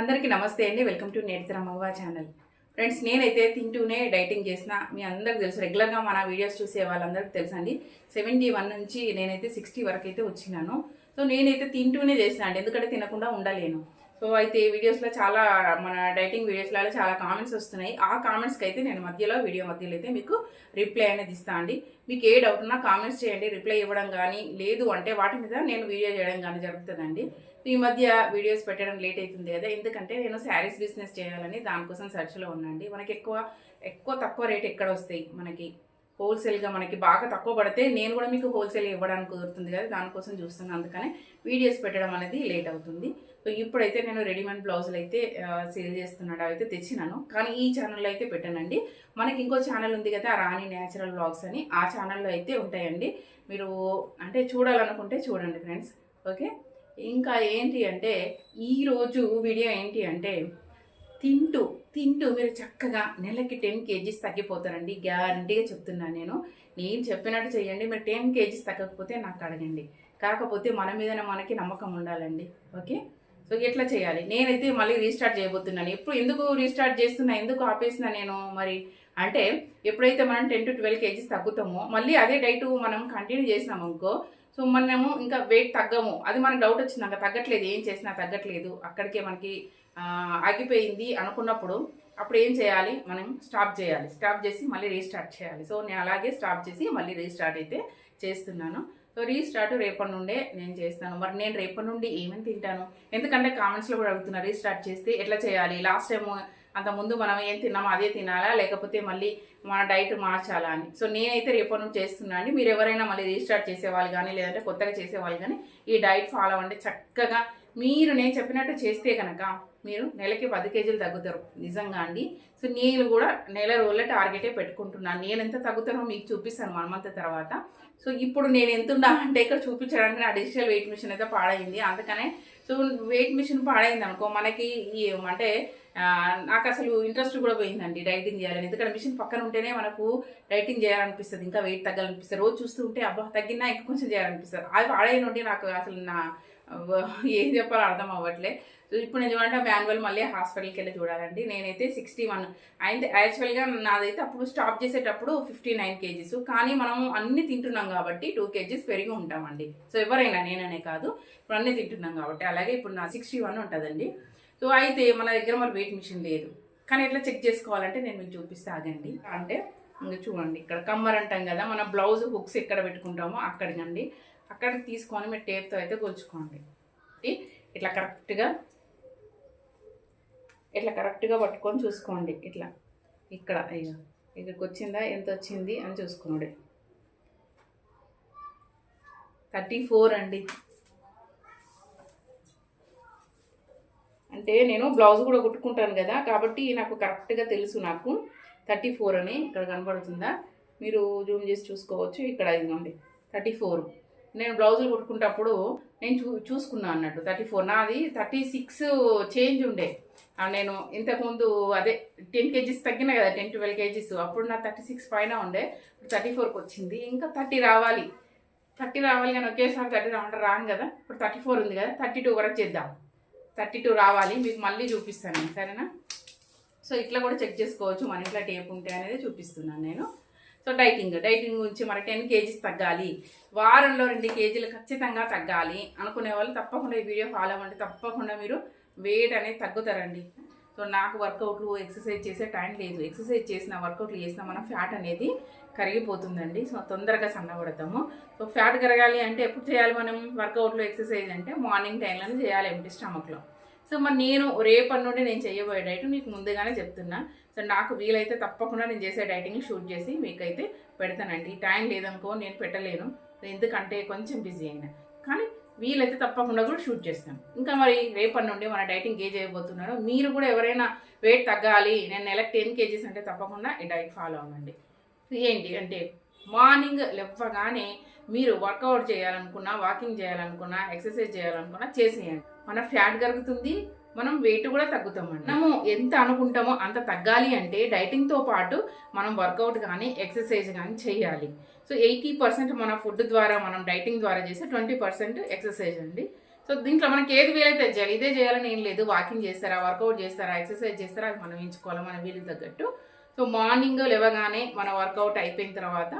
అందరికీ నమస్తే అండి. వెల్కమ్ టు నేర్తరమ్మవ్వ ఛానల్ ఫ్రెండ్స్ నేనైతే తింటూనే డైటింగ్ చేసిన మీ అందరికి తెలుసు. రెగ్యులర్గా మన వీడియోస్ చూసే వాళ్ళందరికీ తెలుసు అండి. సెవెంటీ వన్ నుంచి నేనైతే సిక్స్టీ వరకు అయితే వచ్చినాను. సో నేనైతే తింటూనే చేసిన అండి. ఎందుకంటే తినకుండా ఉండలేను. సో అయితే వీడియోస్లో చాలా మన డైటింగ్ వీడియోస్లలో చాలా కామెంట్స్ వస్తున్నాయి. ఆ కామెంట్స్కి అయితే నేను మధ్యలో వీడియో మధ్యలో అయితే మీకు రిప్లై అనేది ఇస్తాను అండి. మీకు ఏ డౌట్ ఉన్నా కామెంట్స్ చేయండి. రిప్లై ఇవ్వడం కానీ లేదు అంటే వాటి మీద నేను వీడియో చేయడం కానీ జరుగుతుందండి. ఈ మధ్య వీడియోస్ పెట్టడం లేట్ అవుతుంది కదా. ఎందుకంటే నేను శారీస్ బిజినెస్ చేయాలని దానికోసం సెర్చ్లో ఉన్నాండి మనకి ఎక్కువ ఎక్కువ తక్కువ రేట్ ఎక్కడ వస్తాయి? మనకి హోల్సేల్గా మనకి బాగా తక్కువ పడితే నేను కూడా మీకు హోల్సేల్ ఇవ్వడానికి కుదురుతుంది కదా. దానికోసం చూస్తున్నాను అందుకనే వీడియోస్ పెట్టడం అనేది లేట్ అవుతుంది. సో ఇప్పుడైతే నేను రెడీమేడ్ బ్లౌజులు అయితే సేల్ చేస్తున్నాడు అయితే తెచ్చినాను. కానీ ఈ ఛానల్లో అయితే పెట్టానండి. మనకి ఇంకో ఛానల్ ఉంది కదా రాణి న్యాచురల్ బ్లాగ్స్ అని. ఆ ఛానల్లో అయితే ఉంటాయండి. మీరు అంటే చూడాలనుకుంటే చూడండి ఫ్రెండ్స్ ఓకే? ఇంకా ఏంటి అంటే ఈరోజు వీడియో ఏంటి అంటే తింటూ తింటూ మీరు చక్కగా నెలకి టెన్ కేజీస్ తగ్గిపోతారండి. గ్యారంటీగా చెప్తున్నాను నేను. నేను చెప్పినట్టు చేయండి మీరు టెన్ కేజీస్ తగ్గకపోతే నాకు అడగండి. కాకపోతే మన మీదనే మనకి నమ్మకం ఉండాలండి. ఓకే? సో ఎట్లా చేయాలి? నేనైతే మళ్ళీ రీస్టార్ట్ చేయబోతున్నాను. ఎప్పుడు ఎందుకు రీస్టార్ట్ చేస్తున్నా ఎందుకు ఆపేసిన నేను మరి? అంటే ఎప్పుడైతే మనం టెన్ టు ట్వెల్వ్ కేజీస్ తగ్గుతామో మళ్ళీ అదే డైట్ మనం కంటిన్యూ చేసినాం అనుకో సో మనము ఇంకా వెయిట్ తగ్గము. అది మనకు డౌట్ వచ్చిందాక తగ్గట్లేదు ఏం చేసినా తగ్గట్లేదు. అక్కడికే మనకి ఆగిపోయింది అనుకున్నప్పుడు అప్పుడు ఏం చేయాలి? మనం స్టాప్ చేయాలి. స్టాప్ చేసి మళ్ళీ రీస్టార్ట్ చేయాలి. సో నేను అలాగే స్టాప్ చేసి మళ్ళీ రీస్టార్ట్ అయితే చేస్తున్నాను. సో రీస్టార్ట్ రేపటి నుండే నేను చేస్తాను. మరి నేను రేపటి నుండి ఏమేమి తింటాను? ఎందుకంటే కామెంట్స్లో కూడా అడుగుతున్నారు రీస్టార్ట్ చేస్తే ఎట్లా చేయాలి? లాస్ట్ టైం అంత ముందు మనం ఏం తిన్నామో అదే తినాలా? లేకపోతే మళ్ళీ మన డైట్ మార్చాలా? అని. సో నేనైతే రేపటి నుంచి చేస్తున్నా అండి. మీరు ఎవరైనా మళ్ళీ రీస్టార్ట్ చేసేవాళ్ళు కానీ లేదంటే కొత్తగా చేసేవాళ్ళు కానీ ఈ డైట్ ఫాలో అంటే చక్కగా మీరు నేను చెప్పినట్టు చేస్తే కనుక మీరు నెలకి పది కేజీలు తగ్గుతారు. నిజంగా అండి. సో నేను కూడా నెల రోజుల టార్గెటే పెట్టుకుంటున్నాను. నేను ఎంత తగ్గుతానో మీకు చూపిస్తాను వన్ మంత్ తర్వాత. సో ఇప్పుడు నేను ఎంత ఉన్నా అంటే ఇక్కడ చూపించడానికి నా డిజిటల్ వెయిట్ మిషన్ అయితే పాడైంది. అందుకనే సో వెయిట్ మిషన్ పాడైంది అనుకో మనకి అంటే నాకు అసలు ఇంట్రెస్ట్ కూడా పోయిందండి డైటింగ్ చేయాలని. ఎందుకంటే మిషన్ పక్కన ఉంటేనే మనకు డైటింగ్ చేయాలనిపిస్తుంది ఇంకా వెయిట్ తగ్గాలనిపిస్తుంది. రోజు చూస్తూ ఉంటే అబ్బా తగ్గినా ఇంకా కొంచెం చేయాలనిపిస్తుంది. అది పాడైన నాకు అసలు నా ఏం చెప్పాలో అర్థం అవ్వట్లే. సో ఇప్పుడు నేను మాన్యువల్ మళ్ళీ హాస్పిటల్కి వెళ్ళి చూడాలండి. నేనైతే సిక్స్టీ వన్. అండ్ యాక్చువల్గా నాదైతే అప్పుడు స్టాప్ చేసేటప్పుడు ఫిఫ్టీ నైన్ కేజీస్. కానీ మనం అన్ని తింటున్నాం కాబట్టి టూ కేజీస్ పెరిగి ఉంటామండి. సో ఎవరైనా నేననే కాదు. ఇప్పుడు అన్నీ తింటున్నాం కాబట్టి. అలాగే ఇప్పుడు నా సిక్స్టీ వన్ ఉంటుందండి. సో అయితే మన దగ్గర మరి వెయిట్ మిషన్ లేదు. కానీ ఎట్లా చెక్ చేసుకోవాలంటే నేను మీకు చూపిస్తే ఆగండి. అంటే ఇంకా చూడండి ఇక్కడ కమ్మర్ అంటాం కదా మన బ్లౌజ్ హుక్స్ ఎక్కడ పెట్టుకుంటామో అక్కడికండి అక్కడికి తీసుకొని మీరు టేప్తో అయితే గొలుచుకోండి ఇట్లా కరెక్ట్గా ఇట్లా కరెక్ట్గా పట్టుకొని చూసుకోండి. ఇట్లా. ఇక్కడ అయ్యో ఇక్కడికి వచ్చిందా ఎంత వచ్చింది అని చూసుకోండి. థర్టీ ఫోర్ అండి. అంటే నేను బ్లౌజ్ కూడా కుట్టుకుంటాను కదా కాబట్టి నాకు కరెక్ట్గా తెలుసు నాకు. థర్టీ ఫోర్ అని ఇక్కడ కనబడుతుందా? మీరు జూమ్ చేసి చూసుకోవచ్చు. ఇక్కడ ఇదిగోండి. Thirty four. నేను బ్లౌజులు కుట్టుకుంటప్పుడు నేను చూ చూసుకున్నాను అన్నట్టు. థర్టీ ఫోర్ నాది థర్టీ సిక్స్ చేంజ్ ఉండే. నేను ఇంతకుముందు అదే టెన్ కేజీస్ తగ్గిన కదా టెన్ ట్వెల్వ్ కేజీస్. అప్పుడు నా థర్టీ సిక్స్ పైన ఉండే. ఇప్పుడు థర్టీ ఫోర్కి వచ్చింది. ఇంకా థర్టీ రావాలి. థర్టీ రావాలి కానీ ఒకేసారి థర్టీ రావడం రాను కదా. ఇప్పుడు థర్టీ ఫోర్ ఉంది కదా థర్టీ టూ వరకు చేద్దాం. థర్టీ టూ రావాలి. మీకు మళ్ళీ చూపిస్తాను. సరేనా? సో ఇట్లా కూడా చెక్ చేసుకోవచ్చు. మన ఇంట్లో టేప్ ఉంటే అనేది చూపిస్తున్నాను నేను. సో డైటింగ్ డైటింగ్ గురించి మరి టెన్ కేజీస్ తగ్గాలి? వారంలో రెండు కేజీలు ఖచ్చితంగా తగ్గాలి. అనుకునే వాళ్ళు తప్పకుండా ఈ వీడియో ఫాలో అవ్వండి. తప్పకుండా మీరు వెయిట్ అనేది తగ్గుతారండి. సో నాకు వర్కౌట్లు ఎక్సర్సైజ్ చేసే టైం లేదు. ఎక్సర్సైజ్ చేసిన వర్కౌట్లు చేసిన మన ఫ్యాట్ అనేది కరిగిపోతుందండి. సో తొందరగా సన్నబడతాము. సో ఫ్యాట్ కరగాలి అంటే ఎప్పుడు చేయాలి మనం? వర్కౌట్లు ఎక్సర్సైజ్ అంటే మార్నింగ్ టైంలోనే చేయాలి ఎంటీ స్టమక్లో సో మరి నేను రేపటి నుండి నేను చేయబోయే డైట్ మీకు ముందుగానే చెప్తున్నా. సో నాకు వీలైతే తప్పకుండా నేను చేసే డైటింగ్ షూట్ చేసి మీకైతే పెడతానండి. టైం లేదనుకో నేను పెట్టలేను. ఎందుకంటే కొంచెం బిజీ అయినా. కానీ వీలైతే తప్పకుండా కూడా షూట్ చేస్తాను. ఇంకా మరి రేపటి నుండి మన డైటింగ్ ఏ చేయబోతున్నారో మీరు కూడా ఎవరైనా వెయిట్ తగ్గాలి నేను నెలకు టెన్ కేజీస్ అంటే తప్పకుండా ఈ డైట్ ఫాలో అవ్వండి. ఏంటి అంటే మార్నింగ్ లేవగానే మీరు వర్కౌట్ చేయాలనుకున్నా వాకింగ్ చేయాలనుకున్నా ఎక్సర్సైజ్ చేయాలనుకున్నా చేసేయండి. మన ఫ్యాట్ కరుగుతుంది మనం వెయిట్ కూడా తగ్గుతామండి. మనము ఎంత అనుకుంటామో అంత తగ్గాలి అంటే డైటింగ్తో పాటు మనం వర్కౌట్ కానీ ఎక్సర్సైజ్ కానీ చేయాలి. సో ఎయిటీ పర్సెంట్ మన ఫుడ్ ద్వారా మనం డైటింగ్ ద్వారా చేస్తే ట్వంటీ పర్సెంట్ ఎక్సర్సైజ్ అండి. సో దీంట్లో మనకి ఏది వీలైతే చేయాలి. ఇదే చేయాలని ఏం లేదు. వాకింగ్ చేస్తారా వర్కౌట్ చేస్తారా ఎక్సర్సైజ్ చేస్తారా అది మనం ఎంచుకోవాలి మన వీలు తగ్గట్టు. సో మార్నింగ్ లేవగానే మన వర్కౌట్ అయిపోయిన తర్వాత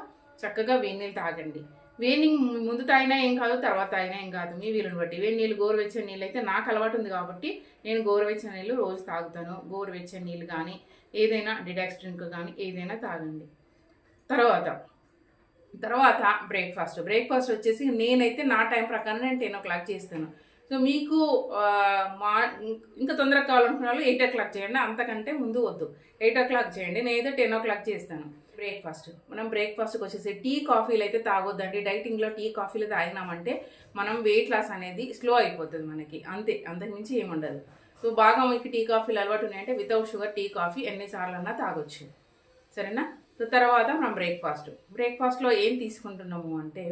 చక్కగా వేడి నీళ్ళు తాగండి. వేడి ముందు తాగినా ఏం కాదు తర్వాత తాగినా ఏం కాదు. మీ వీలుని బట్టి. వేడి నీళ్ళు గోరువెచ్చని నీళ్ళు అయితే నాకు అలవాటు ఉంది కాబట్టి నేను గోరువెచ్చని నీళ్ళు రోజు తాగుతాను. గోరువెచ్చని నీళ్ళు కానీ ఏదైనా డిడాక్స్ డ్రింక్ కానీ ఏదైనా తాగండి. తర్వాత తర్వాత బ్రేక్ఫాస్ట్. బ్రేక్ఫాస్ట్ వచ్చేసి నేనైతే నా టైం ప్రకారం నేను టెన్ ఓ క్లాక్ చేస్తాను. సో మీకు మా ఇంకా తొందరగా కావాలనుకున్న వాళ్ళు ఎయిట్ ఓ క్లాక్ చేయండి. అంతకంటే ముందు వద్దు. ఎయిట్ ఓ క్లాక్ చేయండి. నేనైతే టెన్ ఓ క్లాక్ చేస్తాను. బ్రేక్ఫాస్ట్. మనం బ్రేక్ఫాస్ట్కి వచ్చేసి టీ కాఫీలు అయితే తాగొద్దండి. డైటింగ్లో టీ కాఫీలు తాగినామంటే మనం వెయిట్ లాస్ అనేది స్లో అయిపోతుంది మనకి. అంతే అంతకుమించి ఏముండదు సో బాగా మీకు టీ కాఫీలు అలవాటు ఉన్నాయంటే వితౌట్ షుగర్ టీ కాఫీ ఎన్నిసార్లు అన్నా తాగొచ్చు. సరేనా? సో తర్వాత మనం బ్రేక్ఫాస్ట్. బ్రేక్ఫాస్ట్లో ఏం తీసుకుంటున్నాము అంటే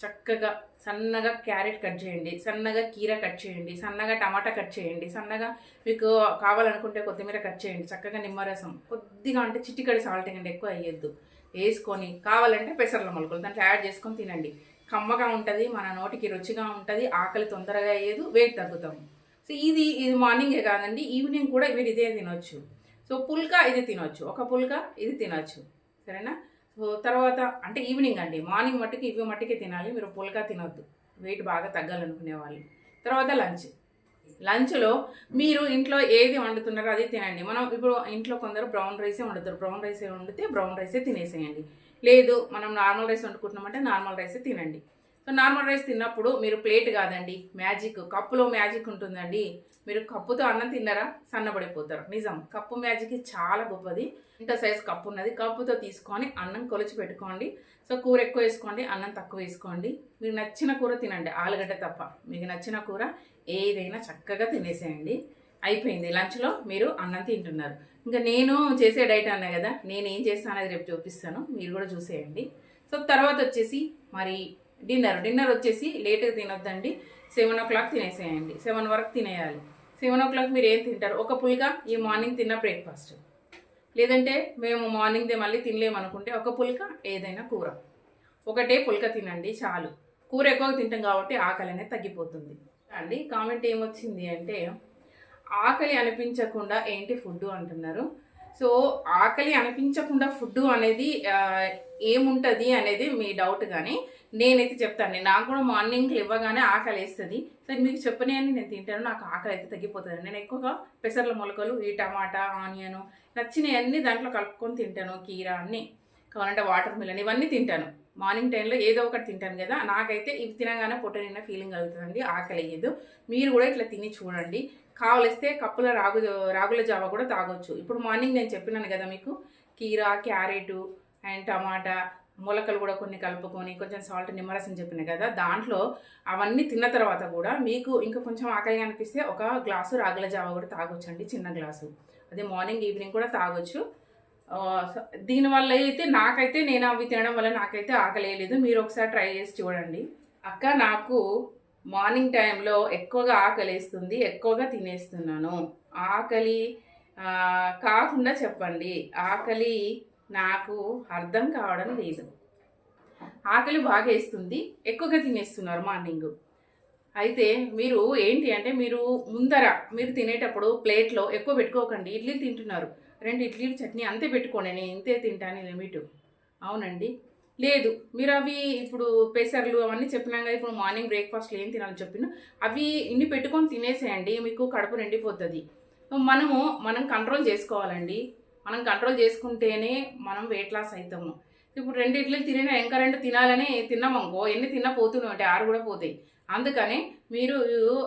చక్కగా సన్నగా క్యారెట్ కట్ చేయండి సన్నగా కీర కట్ చేయండి సన్నగా టమాటా కట్ చేయండి సన్నగా మీకు కావాలనుకుంటే కొత్తిమీర కట్ చేయండి చక్కగా నిమ్మరసం. కొద్దిగా అంటే చిట్టికడి సాల్ట్ కంటే ఎక్కువ వేయద్దు. వేసుకొని కావాలంటే పెసర్ల మొలకలు దాంట్లో యాడ్ చేసుకొని తినండి. కమ్మగా ఉంటుంది మన నోటికి రుచిగా ఉంటుంది ఆకలి తొందరగా అయ్యేది వెయిట్ తగ్గుతాము. సో ఇది ఇది మార్నింగే కాదండి ఈవినింగ్ కూడా మీరు ఇదే తినొచ్చు. సో పుల్కా ఇది తినొచ్చు ఒక పుల్కా ఇది తినొచ్చు. సరేనా? తర్వాత అంటే ఈవినింగ్ అండి. మార్నింగ్ మట్టుకి ఇవి మట్టుకే తినాలి. మీరు పుల్కా తినొద్దు. వెయిట్ బాగా తగ్గాలనుకునే వాళ్ళు. తర్వాత లంచ్. లంచ్లో మీరు ఇంట్లో ఏది వండుతున్నారో అది తినండి. మనం ఇప్పుడు ఇంట్లో కొందరు బ్రౌన్ రైసే వండుతారు. బ్రౌన్ రైసే వండితే బ్రౌన్ రైసే తినేసేయండి. లేదు మనం నార్మల్ రైస్ వండుకుంటున్నామంటే నార్మల్ రైసే తినండి. సో నార్మల్ రైస్ తిన్నప్పుడు మీరు ప్లేట్ కాదండి. మ్యాజిక్. కప్పులో మ్యాజిక్ ఉంటుందండి. మీరు కప్పుతో అన్నం తిన్నారా? సన్నబడిపోతారు. నిజం. కప్పు మ్యాజిక్ చాలా గొప్పది. ఇంత సైజ్ కప్పు ఉన్నది. కప్పుతో తీసుకొని అన్నం కొలిచి పెట్టుకోండి. సో కూర ఎక్కువ వేసుకోండి అన్నం తక్కువ వేసుకోండి. మీకు నచ్చిన కూర తినండి. ఆలుగడ్డ తప్ప. మీకు నచ్చిన కూర ఏదైనా చక్కగా తినేసేయండి. అయిపోయింది. లంచ్లో మీరు అన్నం తింటున్నారు. ఇంకా నేను చేసే డైట్ అన్నా కదా నేను ఏం చేస్తాను అనేది రేపు చూపిస్తాను. మీరు కూడా చూసేయండి. సో తర్వాత వచ్చేసి మరి డిన్నర్. డిన్నర్ వచ్చేసి లేట్గా తినొద్దండి. సెవెన్ ఓ క్లాక్ తినేసేయండి. సెవెన్ వరకు తినేయాలి. సెవెన్ ఓ క్లాక్ మీరు ఏం తింటారు? ఒక పుల్గా ఈ మార్నింగ్ తిన్న బ్రేక్ఫాస్ట్. లేదంటే మేము మార్నింగ్దే మళ్ళీ తినలేమనుకుంటే ఒక పుల్క ఏదైనా కూర. ఒకటే పుల్క తినండి చాలు. కూర ఎక్కువ తింటాం కాబట్టి ఆకలి అనేది తగ్గిపోతుంది. అండి కామెంట్ ఏమొచ్చింది అంటే ఆకలి అనిపించకుండా ఏంటి ఫుడ్ అంటున్నారు. సో ఆకలి అనిపించకుండా ఫుడ్ అనేది ఏముంటుంది అనేది మీ డౌట్ కానీ నేనైతే చెప్తాను నాకు కూడా మార్నింగ్ ఇవ్వగానే ఆకలి వేస్తుంది. సరే మీకు చెప్పనే అని నేను తింటాను నాకు ఆకలి అయితే తగ్గిపోతుంది. నేను ఎక్కువగా పెసర్ల మొలకలు ఈ టమాటా ఆనియన్ నచ్చినవన్నీ దాంట్లో కలుపుకొని తింటాను కీరా అన్నీ. కావాలంటే వాటర్ మిలన్ ఇవన్నీ తింటాను. మార్నింగ్ టైంలో ఏదో ఒకటి తింటాను కదా నాకైతే ఇవి తినగానే పొట్ట నిన్న ఫీలింగ్ కలుగుతుందండి ఆకలి అయ్యేదు మీరు కూడా ఇట్లా తిని చూడండి. కావలిస్తే కప్పుల రాగు రాగుల జావ కూడా తాగొచ్చు. ఇప్పుడు మార్నింగ్ నేను చెప్పినాను కదా మీకు కీరా క్యారెట్ అండ్ టమాటా మొలకలు కూడా కొన్ని కలుపుకొని కొంచెం సాల్ట్ నిమ్మరసం చెప్పిన కదా దాంట్లో అవన్నీ తిన్న తర్వాత కూడా మీకు ఇంకా కొంచెం ఆకలిగా అనిపిస్తే ఒక గ్లాసు రాగుల జావ కూడా తాగొచ్చండి చిన్న గ్లాసు అదే మార్నింగ్ ఈవినింగ్ కూడా తాగొచ్చు. సో దీనివల్ల అయితే నాకైతే నేను అవి తినడం వల్ల నాకైతే ఆకలి వేయలేదు మీరు ఒకసారి ట్రై చేసి చూడండి. అక్క నాకు మార్నింగ్ టైంలో ఎక్కువగా ఆకలి వేస్తుంది ఎక్కువగా తినేస్తున్నాను. ఆకలి కాకుండా చెప్పండి. ఆకలి నాకు అర్థం కావడం లేదు. ఆకలి బాగా వేస్తుంది ఎక్కువగా తినేస్తున్నారు మార్నింగ్. అయితే మీరు ఏంటి అంటే మీరు ముందర మీరు తినేటప్పుడు ప్లేట్లో ఎక్కువ పెట్టుకోకండి ఇడ్లీ తింటున్నారు. రెండు ఇడ్లీలు చట్నీ అంతే పెట్టుకోండి నేను ఇంతే తింటాను లిమిట్. అవునండి? లేదు మీరు అవి ఇప్పుడు పెసర్లు అవన్నీ చెప్పినాం కదా ఇప్పుడు మార్నింగ్ బ్రేక్ఫాస్ట్లో ఏం తినాలని చెప్పిన అవి ఇన్ని పెట్టుకొని తినేసేయండి మీకు కడుపు నిండిపోతుంది. మనము మనం కంట్రోల్ చేసుకోవాలండి. మనం కంట్రోల్ చేసుకుంటేనే మనం వెయిట్ లాస్ అవుతాము ఇప్పుడు రెండు ఇడ్లీలు తినినా ఇంకా రెండు తినాలని తిన్నామనుకో ఎన్ని తిన్నా పోతూనే ఉంటాయి ఆరు కూడా పోతాయి. అందుకని మీరు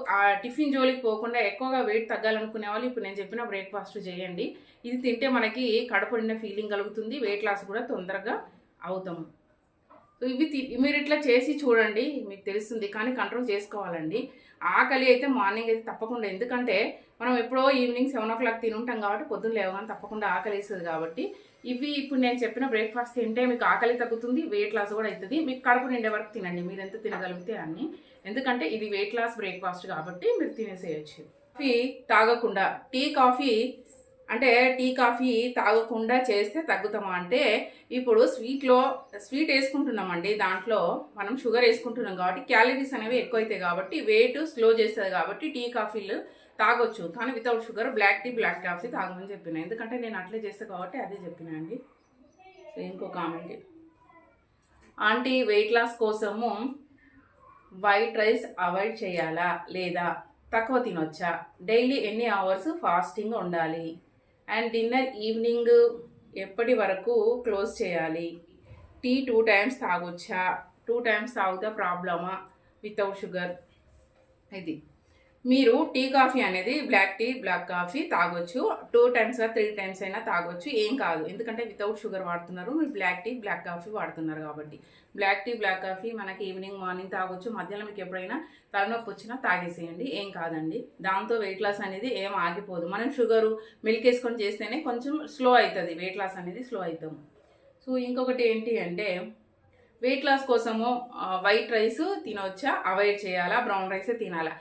ఆ టిఫిన్ జోలికి పోకుండా ఎక్కువగా వెయిట్ తగ్గాలనుకునే వాళ్ళు ఇప్పుడు నేను చెప్పిన బ్రేక్ఫాస్ట్ చేయండి. ఇది తింటే మనకి కడపడిన ఫీలింగ్ కలుగుతుంది వెయిట్ లాస్ కూడా తొందరగా అవుతాము. సో ఇవి తి- మీరు ఇట్లా చేసి చూడండి మీకు తెలుస్తుంది. కానీ కంట్రోల్ చేసుకోవాలండి. ఆకలి అయితే మార్నింగ్ అయితే తప్పకుండా. ఎందుకంటే మనం ఎప్పుడో ఈవినింగ్ సెవెన్ ఓ క్లాక్ తినుంటాం కాబట్టి పొద్దున్న లేవగానే తప్పకుండా ఆకలి వేస్తుంది కాబట్టి ఇవి ఇప్పుడు నేను చెప్పిన బ్రేక్ఫాస్ట్ తింటే మీకు ఆకలి తగ్గుతుంది వెయిట్ లాస్ కూడా అవుతుంది మీకు కడుపు నిండే వరకు తినండి. మీరు ఎంత తినగలిగితే అన్ని. ఎందుకంటే ఇది వెయిట్ లాస్ బ్రేక్ఫాస్ట్ కాబట్టి మీరు తినేసేయచ్చు. కాఫీ తాగకుండా టీ కాఫీ అంటే టీ కాఫీ తాగకుండా చేస్తే తగ్గుతామా? అంటే ఇప్పుడు స్వీట్లో స్వీట్ వేసుకుంటున్నామండి దాంట్లో మనం షుగర్ వేసుకుంటున్నాం కాబట్టి క్యాలరీస్ అనేవి ఎక్కువైతాయి కాబట్టి వెయిట్ స్లో చేస్తుంది కాబట్టి టీ కాఫీలు తాగొచ్చు. కానీ without sugar black tea black coffee తాగమని చెప్పిన. ఎందుకంటే నేను అట్లే చేస్తాను కాబట్టి అదే చెప్పిన అండి. సో ఇంకో కామెంట్ ఆంటీ వెయిట్ లాస్ కోసము వైట్ రైస్ అవాయిడ్ చేయాలా? లేదా తక్కువ తినొచ్చా? డైలీ ఎన్ని అవర్స్ ఫాస్టింగ్ ఉండాలి? అండ్ డిన్నర్ ఈవినింగ్ ఎప్పటి వరకు క్లోజ్ చేయాలి? టీ టూ టైమ్స్ తాగొచ్చా? టూ టైమ్స్ తాగుతా ప్రాబ్లమా? Without sugar? ఇది. మీరు టీ కాఫీ అనేది బ్లాక్ టీ బ్లాక్ కాఫీ తాగొచ్చు. టూ టైమ్స్ త్రీ టైమ్స్ అయినా తాగొచ్చు. ఏం కాదు. ఎందుకంటే వితౌట్ షుగర్ వాడుతున్నారు. మీరు బ్లాక్ టీ బ్లాక్ కాఫీ వాడుతున్నారు కాబట్టి. బ్లాక్ టీ బ్లాక్ కాఫీ మనకి ఈవినింగ్ మార్నింగ్ తాగొచ్చు. మధ్యాహ్నం మీకు ఎప్పుడైనా తలనొప్పి వచ్చినా తాగేసేయండి. ఏం కాదండి. దాంతో వెయిట్ లాస్ అనేది ఏం ఆగిపోదు. మనం షుగరు మిల్క్ వేసుకొని చేస్తేనే కొంచెం స్లో అవుతుంది వెయిట్ లాస్ అనేది స్లో అవుతాం సో ఇంకొకటి ఏంటి అంటే వెయిట్ లాస్ కోసము వైట్ రైస్ తినవచ్చా అవాయిడ్ చేయాలా? బ్రౌన్ రైస్ తినాలా?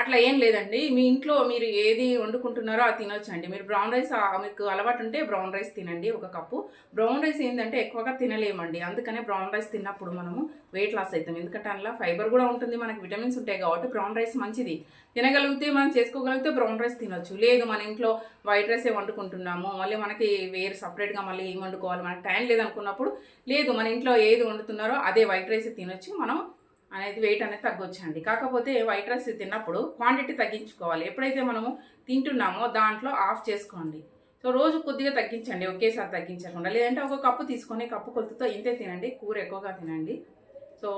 అట్లా ఏం లేదండి. మీ ఇంట్లో మీరు ఏది వండుకుంటున్నారో అది తినొచ్చండి. మీరు బ్రౌన్ రైస్ మీకు అలవాటు ఉంటే బ్రౌన్ రైస్ తినండి ఒక కప్పు. బ్రౌన్ రైస్ ఏంటంటే ఎక్కువగా తినలేమండి. అందుకనే బ్రౌన్ రైస్ తిన్నప్పుడు మనము వెయిట్ లాస్ అవుతాం ఎందుకంటే అందులో ఫైబర్ కూడా ఉంటుంది మనకి విటమిన్స్ ఉంటాయి కాబట్టి బ్రౌన్ రైస్ మంచిది. తినగలిగితే మనం చేసుకోగలిగితే బ్రౌన్ రైస్ తినొచ్చు. లేదు మన ఇంట్లో వైట్ రైసే వండుకుంటున్నాము మళ్ళీ మనకి వేరు సపరేట్గా మళ్ళీ ఏం వండుకోవాలి మనకి టైం లేదనుకున్నప్పుడు లేదు మన ఇంట్లో ఏది వండుతున్నారో అదే వైట్ రైస్ తినొచ్చు. మనం అనేది వెయిట్ అనేది తగ్గొచ్చండి. కాకపోతే వైట్ రైస్ తిన్నప్పుడు క్వాంటిటీ తగ్గించుకోవాలి. ఎప్పుడైతే మనము తింటున్నామో దాంట్లో ఆఫ్ చేసుకోండి. సో రోజు కొద్దిగా తగ్గించండి. ఒకేసారి తగ్గించకుండా లేదంటే ఒక కప్పు తీసుకొని కప్పు కొలతతో ఇంతే తినండి. కూర ఎక్కువగా తినండి. సో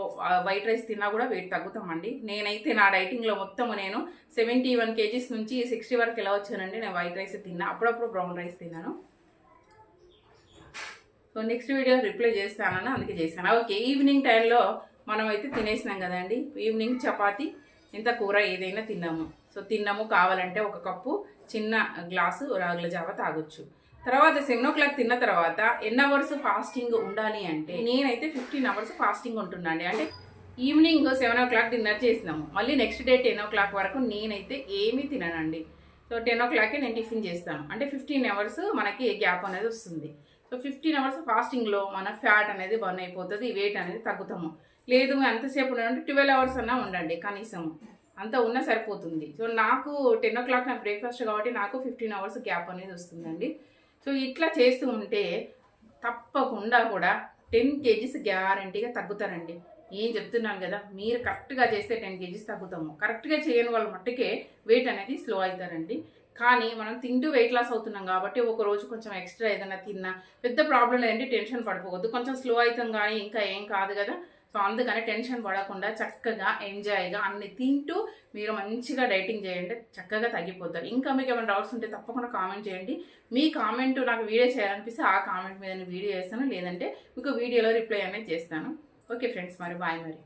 వైట్ రైస్ తిన్నా కూడా వెయిట్ తగ్గుతామండి. నేనైతే నా డైటింగ్లో మొత్తం నేను సెవెంటీ వన్ కేజీస్ నుంచి సిక్స్టీ వరకు ఎలా వచ్చానండి నేను వైట్ రైస్ తిన్నా. అప్పుడప్పుడు బ్రౌన్ రైస్ తిన్నాను. సో నెక్స్ట్ వీడియో రిప్లై చేస్తానని అందుకే చేశాను. ఓకే ఈవినింగ్ టైంలో మనమైతే తినేసినాం కదండి. ఈవినింగ్ చపాతి ఇంత కూర ఏదైనా తిన్నాము. సో తిన్నాము కావాలంటే ఒక కప్పు చిన్న గ్లాసు రాగుల జావ తాగొచ్చు. తర్వాత సెవెన్ ఓ క్లాక్ తిన్న తర్వాత ఎన్ని అవర్స్ ఫాస్టింగ్ ఉండాలి అంటే నేనైతే ఫిఫ్టీన్ అవర్స్ ఫాస్టింగ్ ఉంటున్నాను అంటే evening seven o'clock dinner చేసినాము. మళ్ళీ next day ten o'clock వరకు నేనైతే ఏమీ తిననండి. సో టెన్ ఓ క్లాక్కి నేను టిఫిన్ చేస్తాను. అంటే ఫిఫ్టీన్ అవర్స్ మనకి గ్యాప్ అనేది వస్తుంది. సో ఫిఫ్టీన్ అవర్స్ ఫాస్టింగ్లో మన ఫ్యాట్ అనేది బర్న్ అయిపోతుంది వెయిట్ అనేది తగ్గుతాము. లేదు ఎంతసేపు ఉండాలంటే ట్వెల్వ్ అవర్స్ అన్నా ఉండండి కనీసం. అంత ఉన్నా సరిపోతుంది. సో నాకు టెన్ ఓ క్లాక్ నాకు బ్రేక్ఫాస్ట్ కాబట్టి నాకు ఫిఫ్టీన్ అవర్స్ గ్యాప్ అనేది వస్తుందండి. సో ఇట్లా చేస్తూ ఉంటే తప్పకుండా కూడా టెన్ కేజీస్ గ్యారంటీగా తగ్గుతారండి. ఏం చెప్తున్నాను కదా మీరు కరెక్ట్గా చేస్తే టెన్ కేజీస్ తగ్గుతాము. కరెక్ట్గా చేయని వాళ్ళ మట్టుకే వెయిట్ అనేది స్లో అవుతారండి. కానీ మనం తింటూ వెయిట్ లాస్ అవుతున్నాం కాబట్టి ఒక రోజు కొంచెం ఎక్స్ట్రా ఏదైనా తిన్నా పెద్ద ప్రాబ్లం లేదంటే టెన్షన్ పడిపోవద్దు. కొంచెం స్లో అవుతాం కానీ ఇంకా ఏం కాదు కదా. సో అందుకని టెన్షన్ పడకుండా చక్కగా ఎంజాయ్గా అన్ని తింటూ మీరు మంచిగా డైటింగ్ చేయండి. చక్కగా తగ్గిపోతారు ఇంకా మీకు ఏమైనా డౌట్స్ ఉంటే తప్పకుండా కామెంట్ చేయండి. మీ కామెంట్ నాకు వీడియో చేయాలనిపిస్తే ఆ కామెంట్ మీద నేను వీడియో చేస్తాను లేదంటే మీకు వీడియోలో రిప్లై అనేది చేస్తాను. ఓకే ఫ్రెండ్స్ మరి బాయ్ మరి.